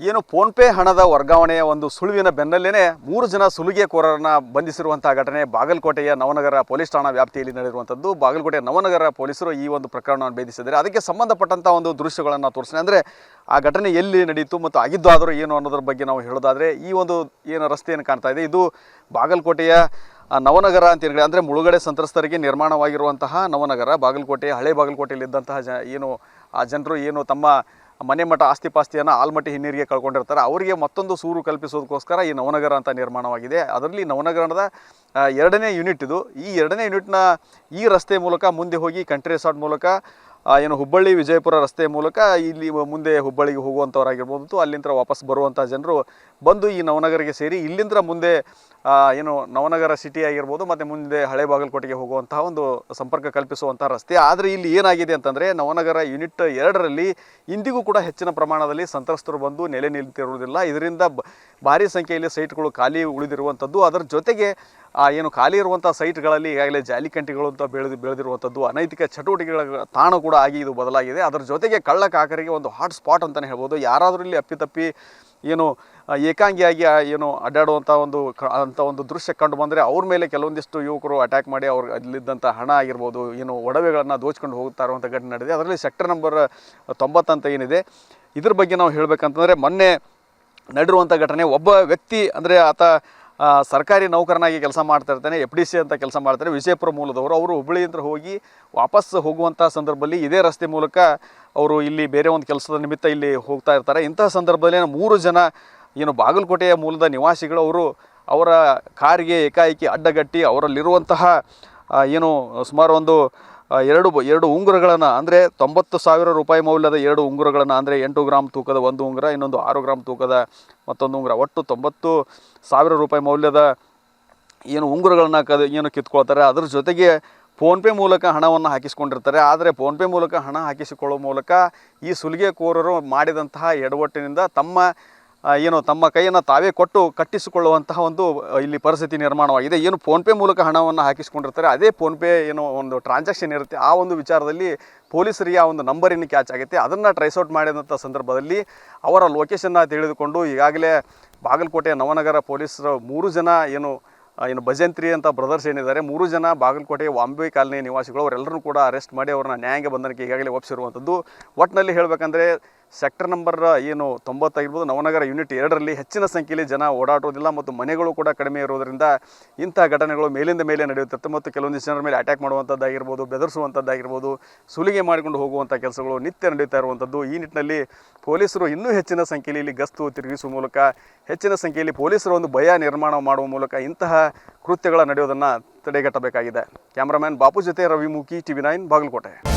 ಏನು ಫೋನ್ಪೇ ಹಣದ ವರ್ಗಾವಣೆಯ ಒಂದು ಸುಳುವಿನ ಬೆನ್ನಲ್ಲೇ ಮೂರು ಜನ ಸುಲಿಗೆಕೋರರನ್ನ ಬಂಧಿಸಿರುವಂತಹ ಘಟನೆ ಬಾಗಲಕೋಟೆಯ ನವನಗರ ಪೊಲೀಸ್ ಠಾಣಾ ವ್ಯಾಪ್ತಿಯಲ್ಲಿ ನಡೆದಿರುವಂಥದ್ದು. ಬಾಗಲಕೋಟೆ ನವನಗರ ಪೊಲೀಸರು ಈ ಒಂದು ಪ್ರಕರಣವನ್ನು ಭೇದಿಸಿದ್ದಾರೆ ಅದಕ್ಕೆ ಸಂಬಂಧಪಟ್ಟಂಥ ಒಂದು ದೃಶ್ಯಗಳನ್ನು ತೋರಿಸಿದೆ ಅಂದರೆ ಆ ಘಟನೆ ಎಲ್ಲಿ ನಡೆಯಿತು ಮತ್ತು ಆಗಿದ್ದಾದರೂ ಏನು ಅನ್ನೋದ್ರ ಬಗ್ಗೆ ನಾವು ಹೇಳೋದಾದರೆ, ಈ ಒಂದು ಏನು ರಸ್ತೆಯನ್ನು ಕಾಣ್ತಾ ಇದೆ. ಇದು ಬಾಗಲಕೋಟೆಯ ನವನಗರ ಅಂತ ಹೇಳಿ ಅಂದರೆ ಮುಳುಗಡೆ ಸಂತ್ರಸ್ತರಿಗೆ ನಿರ್ಮಾಣವಾಗಿರುವಂತಹ ನವನಗರ. ಬಾಗಲಕೋಟೆ, ಹಳೆ ಬಾಗಲಕೋಟೆಯಲ್ಲಿದ್ದಂತಹ ಜ, ಏನು ಆ ಜನರು ಏನು ತಮ್ಮ ಮನೆ ಮಠ ಆಸ್ತಿ ಪಾಸ್ತಿಯನ್ನು ಆಲ್ಮಟ್ಟಿ ಹಿನ್ನೀರಿಗೆ ಕಳ್ಕೊಂಡಿರ್ತಾರೆ. ಅವರಿಗೆ ಮತ್ತೊಂದು ಸೂರು ಕಲ್ಪಿಸೋದಕ್ಕೋಸ್ಕರ ಈ ನವನಗರ ಅಂತ ನಿರ್ಮಾಣವಾಗಿದೆ. ಅದರಲ್ಲಿ ನವನಗರದ ಎರಡನೇ ಯೂನಿಟ್ ಇದು. ಈ ಎರಡನೇ ಯೂನಿಟ್ನ ಈ ರಸ್ತೆ ಮೂಲಕ ಮುಂದೆ ಹೋಗಿ ಕಂಟ್ರಿ ರೆಸಾರ್ಟ್ ಮೂಲಕ ಏನು ಹುಬ್ಬಳ್ಳಿ, ವಿಜಯಪುರ ರಸ್ತೆ ಮೂಲಕ ಇಲ್ಲಿ ಮುಂದೆ ಹುಬ್ಬಳ್ಳಿಗೆ ಹೋಗುವಂಥವ್ರಾಗಿರ್ಬೋದು. ಅಲ್ಲಿಂದ ವಾಪಸ್ ಬರುವಂಥ ಜನರು ಬಂದು ಈ ನವನಗರಿಗೆ ಸೇರಿ ಇಲ್ಲಿಂದ ಮುಂದೆ ಏನು ನವನಗರ ಸಿಟಿ ಆಗಿರ್ಬೋದು, ಮತ್ತು ಮುಂದೆ ಹಳೆ ಬಾಗಲಕೋಟೆಗೆ ಹೋಗುವಂತಹ ಒಂದು ಸಂಪರ್ಕ ಕಲ್ಪಿಸುವಂಥ ರಸ್ತೆ. ಆದರೆ ಇಲ್ಲಿ ಏನಾಗಿದೆ ಅಂತಂದರೆ, ನವನಗರ ಯೂನಿಟ್ ಎರಡರಲ್ಲಿ ಇಂದಿಗೂ ಕೂಡ ಹೆಚ್ಚಿನ ಪ್ರಮಾಣದಲ್ಲಿ ಸಂತ್ರಸ್ತರು ಬಂದು ನೆಲೆ ನಿಲ್ತಿರುವುದಿಲ್ಲ. ಇದರಿಂದ ಭಾರಿ ಸಂಖ್ಯೆಯಲ್ಲಿ ಸೈಟ್ಗಳು ಖಾಲಿ ಉಳಿದಿರುವಂಥದ್ದು. ಅದರ ಜೊತೆಗೆ ಏನು ಖಾಲಿ ಇರುವಂಥ ಸೈಟ್ಗಳಲ್ಲಿ ಈಗಾಗಲೇ ಜಾಲಿಕಂಟಿಗಳು ಅಂತ ಬೆಳೆದು, ಬೆಳೆದಿರುವಂಥದ್ದು, ಅನೈತಿಕ ಚಟುವಟಿಕೆಗಳ ತಾಣ ಕೂಡ ಆಗಿ ಇದು ಬದಲಾಗಿದೆ. ಅದರ ಜೊತೆಗೆ ಕಳ್ಳಕಾಕರಿಗೆ ಒಂದು ಹಾಟ್ ಸ್ಪಾಟ್ ಅಂತಲೇ ಹೇಳ್ಬೋದು. ಯಾರಾದರೂ ಇಲ್ಲಿ ಅಪ್ಪಿತಪ್ಪಿ ಏನು ಏಕಾಂಗಿಯಾಗಿ ಏನು ಅಡ್ಡಾಡುವಂಥ ಒಂದು ಕ ಅಂಥ ಒಂದು ದೃಶ್ಯ ಕಂಡು ಬಂದರೆ ಅವ್ರ ಮೇಲೆ ಕೆಲವೊಂದಿಷ್ಟು ಯುವಕರು ಅಟ್ಯಾಕ್ ಮಾಡಿ ಅವ್ರು ಅಲ್ಲಿದ್ದಂಥ ಹಣ ಆಗಿರ್ಬೋದು, ಏನು ಒಡವೆಗಳನ್ನು ದೋಚ್ಕೊಂಡು ಹೋಗ್ತಾ ಇರುವಂಥ ಘಟನೆ ನಡೆದಿದೆ. ಅದರಲ್ಲಿ ಸೆಕ್ಟರ್ ನಂಬರ್ ತೊಂಬತ್ತಂತ ಏನಿದೆ. ಇದ್ರ ಬಗ್ಗೆ ನಾವು ಹೇಳಬೇಕಂತಂದರೆ ಮೊನ್ನೆ ನಡಿರುವಂಥ ಘಟನೆ, ಒಬ್ಬ ವ್ಯಕ್ತಿ ಅಂದರೆ ಆತ ಸರ್ಕಾರಿ ನೌಕರನಾಗಿ ಕೆಲಸ ಮಾಡ್ತಾ ಇರ್ತಾನೆ ಎಫ್ ಡಿ ಸಿ ಅಂತ ಕೆಲಸ ಮಾಡ್ತಾರೆ ವಿಜಯಪುರ ಮೂಲದವರು, ಅವರು ಹುಬ್ಬಳ್ಳಿಯಿಂದ ಹೋಗಿ ವಾಪಸ್ ಹೋಗುವಂಥ ಸಂದರ್ಭದಲ್ಲಿ ಇದೇ ರಸ್ತೆ ಮೂಲಕ ಅವರು ಇಲ್ಲಿ ಬೇರೆ ಒಂದು ಕೆಲಸದ ನಿಮಿತ್ತ ಇಲ್ಲಿ ಹೋಗ್ತಾ ಇರ್ತಾರೆ. ಇಂತಹ ಸಂದರ್ಭದಲ್ಲಿ ಮೂರು ಜನ ಏನು ಬಾಗಲಕೋಟೆಯ ಮೂಲದ ನಿವಾಸಿಗಳು, ಅವರು ಅವರ ಕಾರಿಗೆ ಏಕಾಏಕಿ ಅಡ್ಡಗಟ್ಟಿ ಅವರಲ್ಲಿರುವಂತಹ ಏನು ಸುಮಾರು ಒಂದು ಎರಡು ಎರಡು ಉಂಗುರಗಳನ್ನು, ಅಂದರೆ ತೊಂಬತ್ತು ಸಾವಿರ ರೂಪಾಯಿ ಮೌಲ್ಯದ ಎರಡು ಉಂಗುರಗಳನ್ನು, ಅಂದರೆ ಎಂಟು ಗ್ರಾಮ್ ತೂಕದ ಒಂದು ಉಂಗುರ, ಇನ್ನೊಂದು ಆರು ಗ್ರಾಮ್ ತೂಕದ ಮತ್ತೊಂದು ಉಂಗುರ. ಒಟ್ಟು ತೊಂಬತ್ತು ಸಾವಿರ ರೂಪಾಯಿ ಮೌಲ್ಯದ ಏನು ಉಂಗುರಗಳನ್ನು ಕದ, ಏನು ಕಿತ್ಕೊಳ್ತಾರೆ, ಅದ್ರ ಜೊತೆಗೆ ಫೋನ್ಪೇ ಮೂಲಕ ಹಣವನ್ನು ಹಾಕಿಸ್ಕೊಂಡಿರ್ತಾರೆ. ಆದರೆ ಫೋನ್ಪೇ ಮೂಲಕ ಹಣ ಹಾಕಿಸಿಕೊಳ್ಳುವ ಮೂಲಕ ಈ ಸುಲಿಗೆಕೋರರು ಮಾಡಿದಂತಹ ಎಡವಟ್ಟಿನಿಂದ ತಮ್ಮ ಏನು ತಮ್ಮ ಕೈಯನ್ನು ತಾವೇ ಕೊಟ್ಟು ಕಟ್ಟಿಸಿಕೊಳ್ಳುವಂತಹ ಒಂದು ಇಲ್ಲಿ ಪರಿಸ್ಥಿತಿ ನಿರ್ಮಾಣವಾಗಿದೆ. ಏನು ಫೋನ್ಪೇ ಮೂಲಕ ಹಣವನ್ನು ಹಾಕಿಸ್ಕೊಂಡಿರ್ತಾರೆ, ಅದೇ ಫೋನ್ಪೇ ಏನೋ ಒಂದು ಟ್ರಾನ್ಸಾಕ್ಷನ್ ಇರುತ್ತೆ. ಆ ಒಂದು ವಿಚಾರದಲ್ಲಿ ಪೊಲೀಸರಿಗೆ ಆ ಒಂದು ನಂಬರಿನ ಕ್ಯಾಚ್ ಆಗುತ್ತೆ. ಅದನ್ನು ಟ್ರೈಸೌಟ್ ಮಾಡಿದಂಥ ಸಂದರ್ಭದಲ್ಲಿ ಅವರ ಲೊಕೇಶನ್ನ ತಿಳಿದುಕೊಂಡು ಈಗಾಗಲೇ ಬಾಗಲಕೋಟೆ ನವನಗರ ಪೊಲೀಸರು ಮೂರು ಜನ ಏನು ಏನು ಭಜಂತ್ರಿ ಅಂತ ಬ್ರದರ್ಸ್ ಏನಿದ್ದಾರೆ, ಮೂರು ಜನ ಬಾಗಲಕೋಟೆ ವಾಂಬೆ ಕಾಲನಿ ನಿವಾಸಿಗಳು, ಅವರೆಲ್ಲರೂ ಕೂಡ ಅರೆಸ್ಟ್ ಮಾಡಿ ಅವ್ರನ್ನ ನ್ಯಾಯಾಂಗ ಬಂಧನಕ್ಕೆ ಈಗಾಗಲೇ ಒಪ್ಪಿಸಿರುವಂಥದ್ದು ಒಟ್ಟಿನಲ್ಲಿ ಹೇಳಬೇಕಂದ್ರೆ ಸೆಕ್ಟರ್ ನಂಬರ್, ಏನು ತೊಂಬತ್ತಾಗಿರ್ಬೋದು ನವನಗರ ಯೂನಿಟ್ ಎರಡರಲ್ಲಿ ಹೆಚ್ಚಿನ ಸಂಖ್ಯೆಯಲ್ಲಿ ಜನ ಓಡಾಟೋದಿಲ್ಲ ಮತ್ತು ಮನೆಗಳು ಕೂಡ ಕಡಿಮೆ ಇರೋದರಿಂದ ಇಂಥ ಘಟನೆಗಳು ಮೇಲಿಂದ ಮೇಲೆ ನಡೆಯುತ್ತಿರುತ್ತೆ. ಮತ್ತು ಕೆಲವೊಂದಿಷ್ಟು ಜನರ ಮೇಲೆ ಅಟ್ಯಾಕ್ ಮಾಡುವಂಥದ್ದಾಗಿರ್ಬೋದು, ಬೆದರಿಸುವಂಥದ್ದಾಗಿರ್ಬೋದು, ಸುಲಿಗೆ ಮಾಡಿಕೊಂಡು ಹೋಗುವಂಥ ಕೆಲಸಗಳು ನಿತ್ಯ ನಡೀತಾ ಇರುವಂಥದ್ದು. ಈ ನಿಟ್ಟಿನಲ್ಲಿ ಪೊಲೀಸರು ಇನ್ನೂ ಹೆಚ್ಚಿನ ಸಂಖ್ಯೆಯಲ್ಲಿ ಇಲ್ಲಿ ಗಸ್ತು ತಿರುಗಿಸುವ ಮೂಲಕ, ಹೆಚ್ಚಿನ ಸಂಖ್ಯೆಯಲ್ಲಿ ಪೊಲೀಸರು ಒಂದು ಭಯ ನಿರ್ಮಾಣ ಮಾಡುವ ಮೂಲಕ ಇಂತಹ ಕೃತ್ಯಗಳ ನಡೆಯೋದನ್ನು ತಡೆಗಟ್ಟಬೇಕಾಗಿದೆ. ಕ್ಯಾಮ್ರಾಮ್ಯಾನ್ ಬಾಪು ಜೊತೆ Ravimukhi, TV T V nine, Bagalkote.